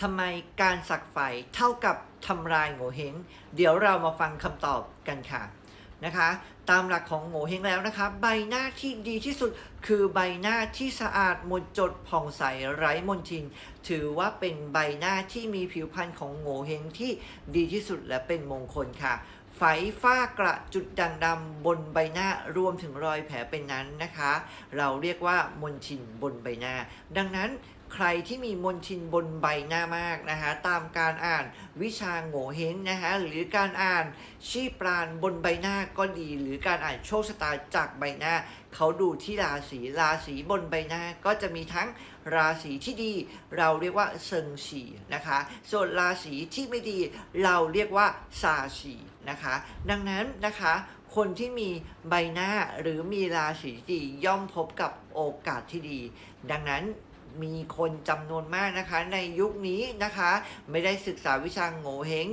ทำไมการสักไฟเท่ากับทำลายโงเฮงเดี๋ยวเรามาฟังคำตอบกันค่ะนะคะ ตามหลักของโงเฮงแล้วนะคะ ใบหน้าที่ดีที่สุดคือใบหน้าที่สะอาดหมดจดผ่องใสไร้มลทิน ถือว่าเป็นใบหน้าที่มีผิวพรรณของโงเฮงที่ดีที่สุดและเป็นมงคลค่ะไฝฝ้ากระจุดด่างดำบนใบหน้ารวมถึงรอยแผลเป็นนั้นนะคะ เราเรียกว่ามนชินบนใบหน้า ดังนั้น ใครที่มีมนชินบนใบหน้ามากนะคะตามการอ่านวิชาโง่เฮงนะคะหรือการอ่านชีพปราณบนใบหน้าก็ดี หรือการอ่านโชคชะตาจากใบหน้า เขาดูที่ราศีราศีบนใบหน้าก็จะมีทั้งราศีที่ดี เราเรียกว่าเซิงฉีนะคะ ส่วนราศีที่ไม่ดีเราเรียกว่าซาฉีนะคะ ดังนั้นนะคะคนที่มีใบหน้าหรือมีราศีดีย่อมพบกับโอกาสที่ดี ดังนั้น มีคนจำนวนมากนะคะ ในยุคนี้นะคะ ไม่ได้ศึกษาวิชาโง่เฮง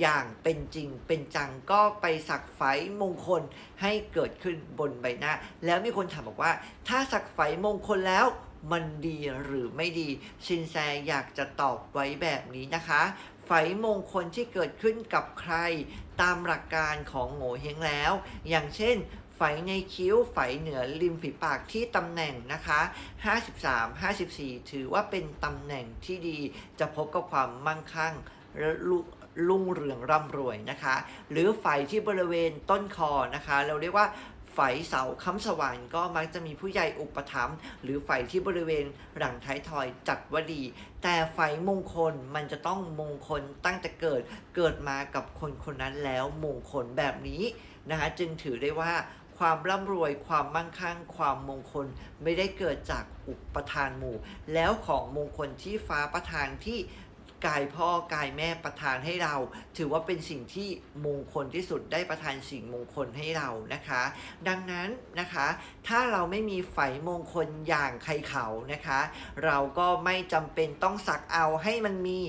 อย่างเป็นจริงเป็นจังก็ไปสักไฝมงคลให้เกิดขึ้นบนใบหน้า แล้วมีคนถามบอกว่า ถ้าสักไฝมงคลแล้วมันดีหรือไม่ดี ชินแซอยากจะตอบไว้แบบนี้นะคะ ไฝมงคลที่เกิดขึ้นกับใคร ตามหลักการของโง่เฮงแล้ว อย่างเช่นไฝในคิ้วไฝเหนือริมฝีปากที่ตำแหน่งนะคะ 53 54 ถือว่าเป็นตำแหน่งที่ดีจะพบกับความมั่งคั่งละลุรุ่งเรืองร่ำรวยนะคะ หรือไฝที่บริเวณต้นคอนะคะ เราเรียกว่า ไฝเสาค้ำสว่างก็มักจะมีผู้ใหญ่อุปถัมภ์หรือไฝที่บริเวณหลังท้ายทอยจัดว่าดีแต่ไฝมงคลมันจะต้องมงคลตั้งแต่เกิดเกิดมากับคนคนนั้นแล้วมงคลแบบนี้นะคะจึงถือได้ว่าความร่ำรวยความมั่งคั่ง ความมงคลไม่ได้เกิดจากอุปทานหมู่ แล้วของมงคลที่ฟ้าประทานที่ กายพ่อกายแม่ประทานให้เรา ถือว่าเป็นสิ่งที่มงคลที่สุดได้ประทานสิ่งมงคลให้เรานะคะ ดังนั้นนะคะ ถ้าเราไม่มีไฝมงคลอย่างใครเขานะคะ เราก็ไม่จำเป็นต้องสักเอาให้มันมี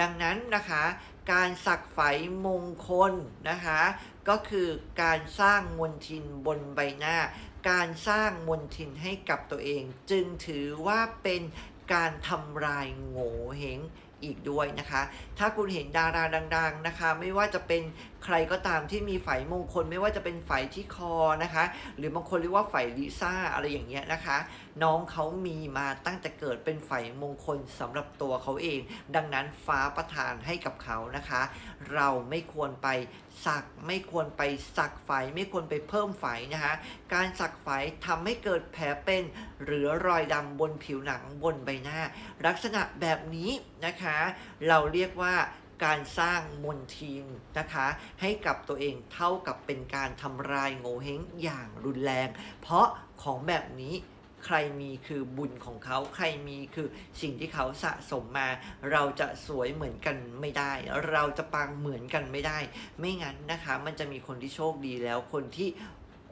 ดังนั้นนะคะการสักไฝมงคลนะคะ ก็คือการสร้างมนทินบนใบหน้า การสร้างมนทินให้กับตัวเอง จึงถือว่าเป็นการทำลายโง่เฮง อีกด้วยนะคะ ถ้าคุณเห็นดาราดัง ๆนะคะ ไม่ว่าจะเป็นใครก็ตามที่มีไฝมงคลไม่ว่าจะเป็นไฝที่คอนะคะ หรือบางคนเรียกว่าไฝลิซ่าอะไรอย่างเงี้ยนะคะ น้องเขามีมาตั้งแต่เกิดเป็นไฝมงคลสำหรับตัวเขาเอง ดังนั้นฟ้าประทานให้กับเขานะคะ เราไม่ควรไปสักไม่ควรไปสักไฝไม่ควรไปเพิ่มไฝนะคะ การสักไฝทำให้เกิดแผลเป็นหรือรอยดำบนผิวหนังบนใบหน้า ลักษณะแบบนี้นะคะ เราเรียกว่า การสร้างมนทินนะคะ ให้กับตัวเองเท่ากับเป็นการทำลายโงเฮงอย่างรุนแรง เพราะของแบบนี้ใครมีคือบุญของเขา ใครมีคือสิ่งที่เขาสะสมมา เราจะสวยเหมือนกันไม่ได้ เราจะปังเหมือนกันไม่ได้ ไม่งั้นนะคะ มันจะมีคนที่โชคดีแล้วคนที่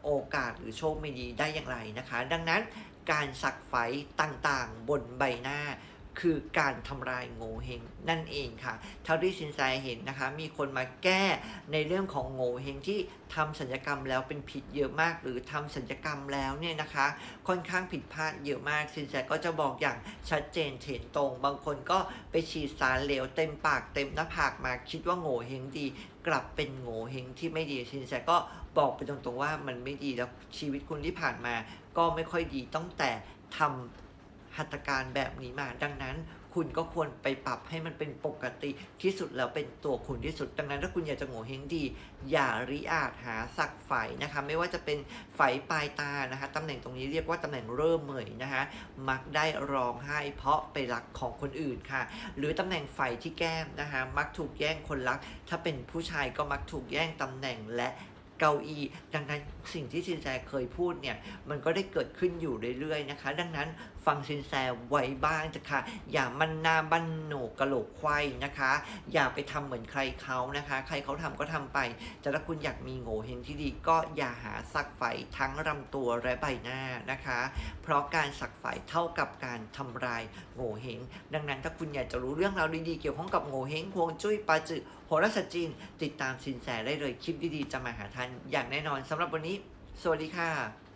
โอกาสหรือโชคไม่ดีได้อย่างไรนะคะ ดังนั้นการสักไฟต่างๆ บนใบหน้า คือการทำลายโงเฮงนั่นเองค่ะเท่าที่ชินไซเห็นนะคะ มีคนมาแก้ในเรื่องของโงเฮงที่ทำสัญญกรรมแล้วเป็นผิดเยอะมาก หรือทำสัญญกรรมแล้วเนี่ยนะคะ ค่อนข้างผิดพลาดเยอะมากสินแสก็จะบอกอย่างชัดเจนเห็นตรง บางคนก็ไปฉีดสารเหลวเต็มปากเต็มหน้าผากมาคิดว่าโง่เฮงดี กลับเป็นโง่เฮงที่ไม่ดีสินแสก็บอกไปตรงๆว่ามันไม่ดีแล้วชีวิตคุณที่ผ่านมา ก็ไม่ค่อยดีตั้งแต่ทำ หัตถการแบบนี้มา ดังนั้นคุณก็ควรไปปรับให้มันเป็นปกติที่สุดแล้วเป็นตัวคุณที่สุด ดังนั้นถ้าคุณอยากจะโง่เฮงดี อย่าริอาจหาสักไฝนะคะ ไม่ว่าจะเป็นไฝปลายตานะคะตำแหน่งตรงนี้เรียกว่าตำแหน่งเริ่มเหมยนะคะมักได้ร้องไห้เพราะไปรักของคนอื่นค่ะ หรือตำแหน่งไฝที่แก้มนะคะมักถูกแย่งคนรัก ถ้าเป็นผู้ชายก็มักถูกแย่งตำแหน่งและเกาอีดังนั้นสิ่งที่สินแสเคยพูดเนี่ย มันก็ได้เกิดขึ้นอยู่เรื่อยๆนะคะ ดังนั้น ฟังสินแสไว้บ้างจะค่ะ อย่ามันหนาบันโหนกกะโหลกควายนะคะ อย่าไปทำเหมือนใครเขานะคะ ใครเขาทำก็ทำไปแต่ถ้าคุณอยากมีโง่เฮงที่ดีก็อย่าหาสักไฟทั้งลำตัวและใบหน้านะคะ เพราะการสักไฟเท่ากับการทำลายโง่เฮงดังนั้นถ้าคุณอยากจะรู้เรื่องราวดีๆเกี่ยวข้องกับโง่เฮงฮวงจุ้ยปาจือโหราศาสตร์จีนติดตามสินแสได้เลยคลิปดีๆจะมาหาท่านอย่างแน่นอนสำหรับวันนี้ สวัสดีค่ะ